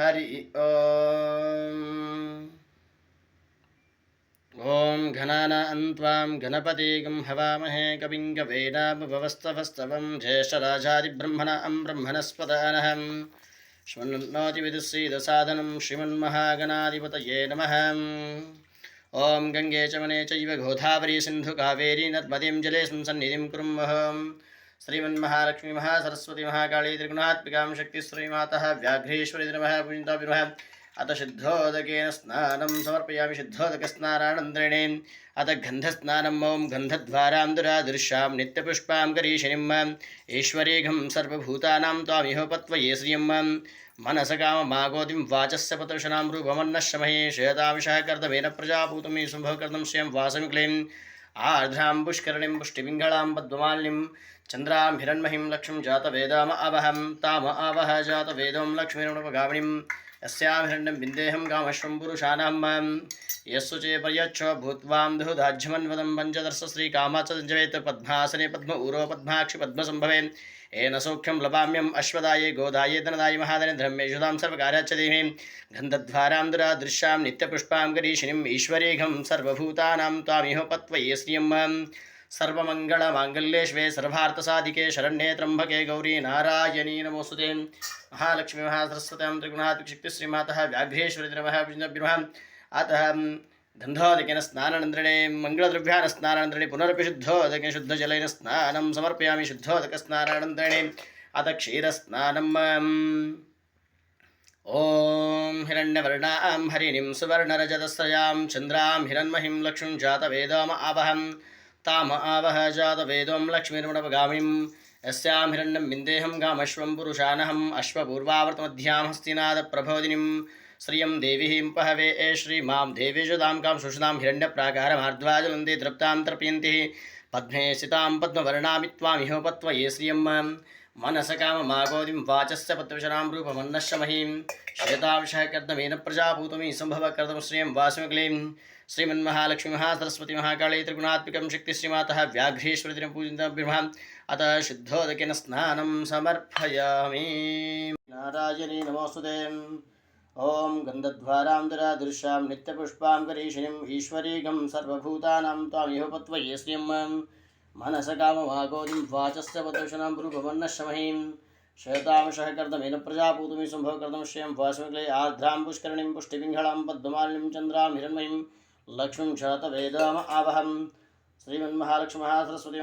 हरि ॐ ॐ घनानां गणपतिगं हवामहे कविं कवेनामुपवस्तवस्तवं ज्येष्ठराजादिब्रह्मणां ब्रह्मणस्पदानहं श्वन्नोतिविदुःसीदसादनं श्रीमन्महागणाधिपतये नमः। ॐ गङ्गे च वने चैव गोदावरी सिन्धुकावेरी नर्मदीं जले संसन्निधिं कुर्मः। श्रीमन्महालक्ष्मी महासरस्वती महाकाली त्रिगुणात्मिकां शक्तिश्रीमातः व्याघ्रेश्वरी नमः पूजिता विमः अथ शुद्धोदकेन स्नानं समर्पयामि शुद्धोदकस्नानानन्तरेणे अथ गन्धस्नानम् ॐ गन्धद्वारां दुरादृश्यां नित्यपुष्पां करीशिनीम् ईश्वरीघं सर्वभूतानां त्वामिहोपत्वये श्रियं मनसकाममागोतिं वाचस्य पतुषणां रूपमन्नश्रमहे श्वेताविषः कर्तमेन प्रजापूतमी शुभकर्तं श्रियं वासमिक्लीम् आर्द्रां पुष्करणीं पुष्टिपिङ्गळां पद्ममालिनीं चन्द्रां हिरण्महीं लक्ष्मीं जातवेदाम आवहं ताम आवह जातवेदों लक्ष्मीरुपगामिनीं यस्यां हिरण्यं विन्देहं कामश्वं पुरुषाणां माँ। यस्सु चे पर्यच्छ भूत्वां दुहुदाज्यमन्वदं पञ्चदर्श श्रीकामाचवेत् पद्मासने पद्म ऊरो पद्माक्षि पद्मसम्भवे। येन सौख्यं लभाम्यम् अश्वदाये गोदाये धनदाय महादने धर्मेषुदां सर्वकार्याच्च देहे गन्धद्वारां दुरादृश्यां नित्यपुष्पां गरीशिनीम् ईश्वरेघं सर्वभूतानां त्वामिह पत्वये श्रियं सर्वमङ्गलमाङ्गल्ये सर्वार्थसाधिके शरण्ये त्र्यम्बके गौरी नारायणी नमोऽस्तुते महालक्ष्मी महासरस्वतीं व्याघ्रेश्वरी नमः। विष्णुभ्यः अतः गन्धोदकेन स्नानानन्तरणे मङ्गलद्रव्यान् स्नानानन्तरणे पुनरपि शुद्धोदकेन शुद्धजलेन स्नानं समर्पयामि शुद्धोदकस्नानानन्तरणे अथ क्षीरस्नानम्। ॐ हिरण्यवर्णां, हरिणीं सुवर्णरजतस्रजां चन्द्रां हिरण्महिं लक्ष्मीं जातवेदाम आवहं ताम आवह जातवेदों लक्ष्मीर्मणपगामिनीं यस्यां हिरण्यं विन्देहं गामश्वं पुरुषानहम् अश्वपूर्वावर्तमध्यां हस्तिनादप्रभोदिनीं श्रियं देवीं पहवे, ए श्रीमां देवीजुदां कां सुषुदां हिरण्यप्राकारमार्द्वाजलन्ते तृप्तां तर्पयन्ति। पद्मे सितां पद्मवर्णामि त्वामिहोपत्वये श्रियं मनसकाममागोदिं वाचस्य पत्रविशनां रूपमन्नश्रमहीं श्वेताविषः कर्दमेन प्रजाभूतमी सम्भवकर्तुं श्रियं वासमिक्लीं श्रीमन्महालक्ष्मी महासरस्वती महाकाली त्रिगुणात्मिकं शक्तिश्रीमातः व्याघ्रेश्वरीं पूजितं ब्रह्म। अतः शुद्धोदकेन स्नानं समर्पयामि। नारायणी नमोऽस्तुते ॐ दुरादृश्यां नित्यपुष्पां करीशिनीम् ईश्वरीगं सर्वभूतानां त्वामिहोपत्वये श्रियं। मनसकाममागोदिं वाचस्य पतुषणां रूपमन्नश्रमहीं श्वेतांशः कर्दमेन प्रजापूतमी सम्भवकर्तुं श्रियं वासमिक्ले आर्द्रां पुष्करणीं पुष्टिपिङ्गळां पद्ममालिनीं चन्द्रां हिरण्मयीं लक्ष्मीं शतवेदाम आवहं श्रीमन्महालक्ष्मी सरस्वती